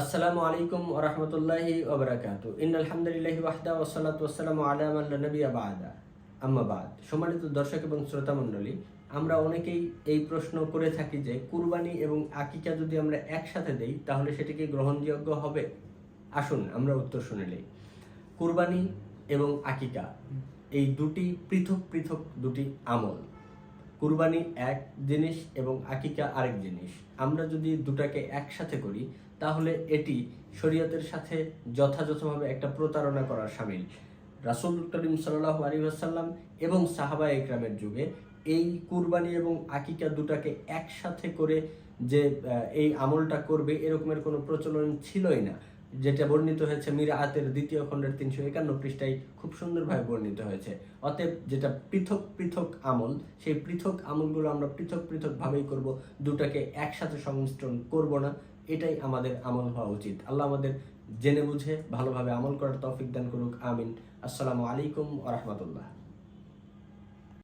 আসসালামু আলাইকুম ওয়া রাহমাতুল্লাহি ওয়া বারাকাতু ইন্নাল হামদুলিল্লাহি ওয়াহদা ওয়া সালাতু ওয়াসসালামু আলা মান লা নাবিয়্যা বা'দা। আম্মা বাদ। সম্মানিত দর্শক এবং শ্রোতা মণ্ডলী, আমরা অনেকেই এই প্রশ্ন করে থাকি যে, কুরবানি এবং আকিকা যদি আমরা একসাথে দেই, তাহলে সেটি কি গ্রহণযোগ্য হবে? আসুন, আমরা উত্তর শুনে নেই। কুরবানি এবং আকিকা, এই দুটি পৃথক পৃথক দুটি আমল। কুরবানি এক জিনিস এবং আকিকা আরেক জিনিস। আমরা যদি দুটাকে একসাথে করি, তাহলে এটি শরীয়তের সাথে যথাযথভাবে একটা প্রতারণা করার সামিল। রাসূল করিম সাল্লাহ আলী আসাল্লাম এবং সাহাবা একরামের যুগে এই কুরবানি এবং আকিকা দুটাকে একসাথে করে যে এই আমলটা করবে এরকমের কোনো প্রচলন ছিলই না। যেটা বর্ণিত হয়েছে মিরাআতের দ্বিতীয় খণ্ডের তিনশো একান্ন পৃষ্ঠায় খুব সুন্দরভাবে বর্ণিত হয়েছে। অতএব যেটা পৃথক পৃথক আমল, সেই পৃথক আমলগুলো আমরা পৃথক পৃথক ভাবেই করব, দুটাকে একসাথে সংমিশ্রণ করব না, এটাই আমাদের আমল হওয়া উচিত। আল্লাহ আমাদের জেনে বুঝে ভালোভাবে আমল করার তৌফিক দান করুক, আমিন। আসসালামু আলাইকুম আ রহমতুল্লাহ।